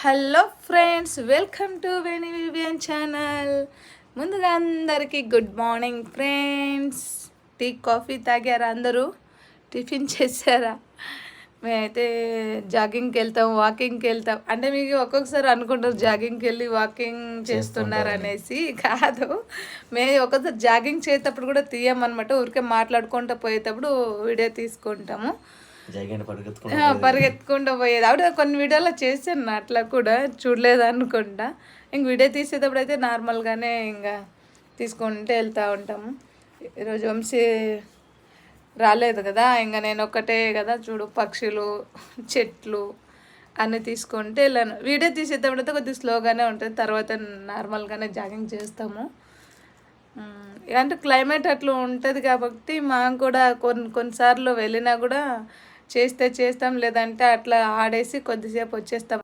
Hello friends welcome to Veni Vivian channel. ముందుగా అందరికీ good morning friends. Tea coffee తాగారా అందరూ? టిఫిన్ చేశారా? మేమైతే జాగింగ్కి వెళ్తాం వాకింగ్కి వెళ్తాం. అంటే మీకు ఒక్కొక్కసారి అనుకుంటారు జాగింగ్కి వెళ్ళి వాకింగ్ చేస్తున్నారు అనేసి. కాదు మేము ఒక్కొక్కసారి జాగింగ్ చేసేటప్పుడు కూడా తీయమన్నమాట. ఊరికే మాట్లాడుకుంటూ పోయేటప్పుడు వీడియో తీసుకుంటాము. పరిగెత్తుకుంటూ పోయేది. ఆవిడ కొన్ని వీడియోలో చేశాను అట్లా కూడా చూడలేదు అనుకుంటా ఇంక వీడియో తీసేటప్పుడు అయితే నార్మల్గానే ఇంకా తీసుకుంటూ వెళ్తూ ఉంటాము ఈరోజు వంశీ రాలేదు కదా ఇంకా నేను ఒక్కటే కదా చూడు పక్షులు చెట్లు అన్నీ తీసుకుంటే వెళ్ళాను. వీడియో తీసేటప్పుడు అయితే కొద్దిగా స్లోగానే ఉంటుంది తర్వాత నార్మల్గానే జాగింగ్ చేస్తాము. అంటే క్లైమేట్ అట్లా ఉంటుంది కాబట్టి మాకు కూడా కొన్ని కొన్నిసార్లు వెళ్ళినా కూడా చేస్తే చేస్తాం లేదంటే అట్లా ఆడేసి కొద్దిసేపు వచ్చేస్తాం.